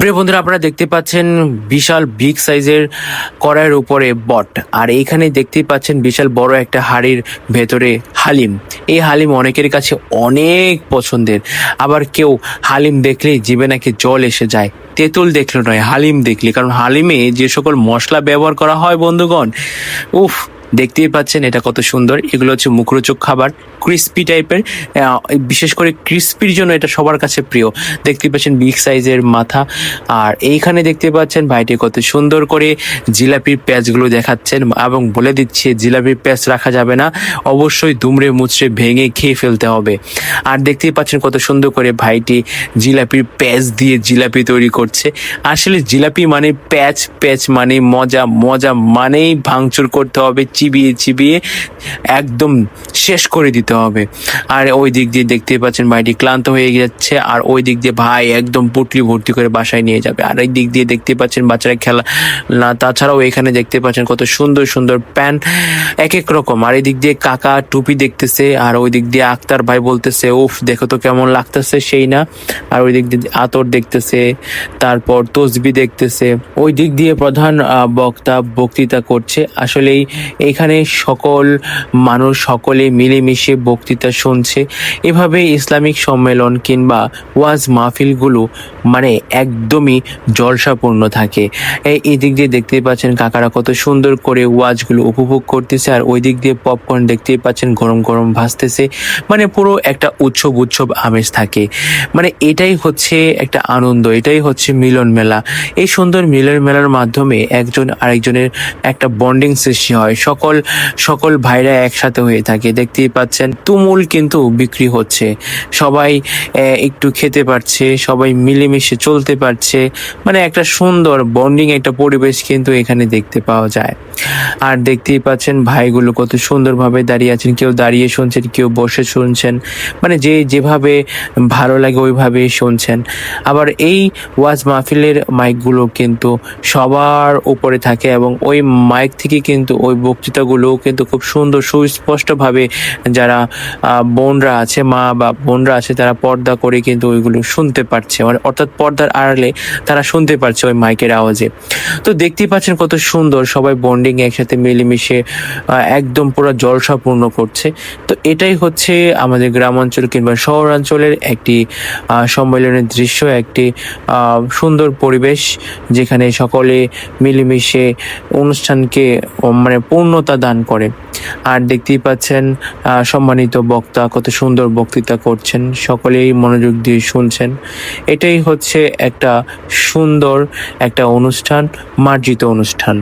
প্রিয় বন্ধুরা, আপনারা দেখতে পাচ্ছেন বিশাল বিগ সাইজের কড়াইয়ের উপরে বট। আর এইখানে দেখতেই পাচ্ছেন বিশাল বড় একটা হাড়ির ভেতরে হালিম। এই হালিম অনেকের কাছে অনেক পছন্দের। আবার কেউ হালিম দেখলেই জীবে নাকি জল এসে যায়। তেঁতুল দেখলে নয়, হালিম দেখলে। কারণ হালিমে যে সকল মশলা ব্যবহার করা হয় বন্ধুগণ, উফ দেখতেই পাচ্ছেন এটা কত সুন্দর। এগুলো হচ্ছে মুখরোচক খাবার ক্রিস্পি টাইপের বিশেষ করে ক্রিস্পির জন্য এটা সবার কাছে প্রিয়। দেখতে পাচ্ছেন বিগ সাইজের মাথা। আর এইখানে দেখতে পাচ্ছেন ভাইটি কত সুন্দর করে জিলাপির প্যাচগুলো দেখাচ্ছেন এবং বলে দিচ্ছে জিলাপির প্যাচ রাখা যাবে না, অবশ্যই দুমড়ে মুচড়ে ভেঙে খেয়ে ফেলতে হবে। আর দেখতেই পাচ্ছেন কত সুন্দর করে ভাইটি জিলাপির প্যাচ দিয়ে জিলাপি তৈরি করছে। আসলে জিলাপি মানে প্যাচ প্যাচ মানে মজা মজা মানেই ভাঙচুর করতে হবে চিবিয়ে চিবিয়ে একদম শেষ করে দিতে হবে। আর ওই দিক দিয়ে দেখতে পাচ্ছেন ভাইটি ক্লান্ত হয়ে যাচ্ছে, আর ওই দিক দিয়ে ভাই একদম পুটলি ভর্তি করে বাসায় নিয়ে যাবে। আর এই দিক দিয়ে দেখতে পাচ্ছেন বাচ্চারা খেলা না তাছাড়াও এখানে দেখতে পাচ্ছেন কত সুন্দর সুন্দর প্যান্ট এক এক রকম। আর এই দিক দিয়ে কাকা টুপি দেখতেছে, আর ওই দিক দিয়ে আক্তার ভাই বলতেছে, উফ, দেখো তো কেমন লাগতেছে সেই না। আর ওই দিক দিয়ে আতর দেখতেছে, তারপর তসবি দেখতেছে। ওই দিক দিয়ে প্রধান বক্তা বক্তৃতা করছে। আসলেই এখানে সকল মানুষ সকলে মিলেমিশে বক্তৃতা শুনছে। এভাবে ইসলামিক সম্মেলন কিংবা ওয়াজ মাহফিলগুলো মানে একদমই জলসাপূর্ণ থাকে। এই দিক দিয়ে দেখতেই পাচ্ছেন কাকারা কত সুন্দর করে ওয়াজগুলো উপভোগ করতেছে আর ওই দিক দিয়ে পপকর্ন দেখতেই পাচ্ছেন গরম গরম ভাসতেছে। মানে পুরো একটা উৎসব উৎসব আমেজ থাকে। মানে এটাই হচ্ছে একটা আনন্দ, এটাই হচ্ছে মিলন মেলা। এই সুন্দর মিলন মেলার মাধ্যমে একজন আরেকজনের একটা বন্ডিং সৃষ্টি হয়। সকল সকল ভাইরা একসাথে হয়ে থাকে। দেখতেই পাচ্ছেন, তুমুল কিন্তু বিক্রি হচ্ছে। সবাই একটু খেতে পারছে, সবাই মিলেমিশে চলতে পারছে। মানে একটা সুন্দর বন্ডিং একটা পরিবেশ কিন্তু এখানে দেখতে পাওয়া যায়। আর দেখতেই পাচ্ছেন ভাইগুলো কত সুন্দরভাবে দাঁড়িয়ে আছেন, কেউ দাঁড়িয়ে শুনছেন, কেউ বসে শুনছেন মানে যে যেভাবে ভালো লাগে ওইভাবে শুনছেন। আবার এই ওয়াজ মাহফিলের মাইকগুলো কিন্তু সবার উপরে থাকে এবং ওই মাইক থেকে কিন্তু ওই বক্তৃতাগুলো কিন্তু খুব সুন্দর সুস্পষ্টভাবে যারা বোনরা আছে, মা বা বোনরা আছে, তারা পর্দা করে কিন্তু ওইগুলো শুনতে পারছে। মানে অর্থাৎ পর্দার আড়ালে তারা শুনতে পারছে ওই মাইকের আওয়াজে। তো দেখতেই পাচ্ছেন কত সুন্দর সবাই বন্ডিং একসাথে মিলেমিশে একদম পুরো জলসাপূর্ণ করছে। তো এটাই হচ্ছে আমাদের গ্রামাঞ্চল কিংবা শহরাঞ্চলের একটি সম্মেলনের দৃশ্য, একটি সুন্দর পরিবেশ যেখানে সকলে মিলেমিশে অনুষ্ঠানকে মানে পূর্ণতা দান করে। আর দেখতেই পাচ্ছেন সম্মানিত বক্তা কত সুন্দর বক্তৃতা করছেন, সকলেই মনোযোগ দিয়ে শুনছেন। এটাই হচ্ছে একটা সুন্দর একটা অনুষ্ঠান, মার্জিত অনুষ্ঠান।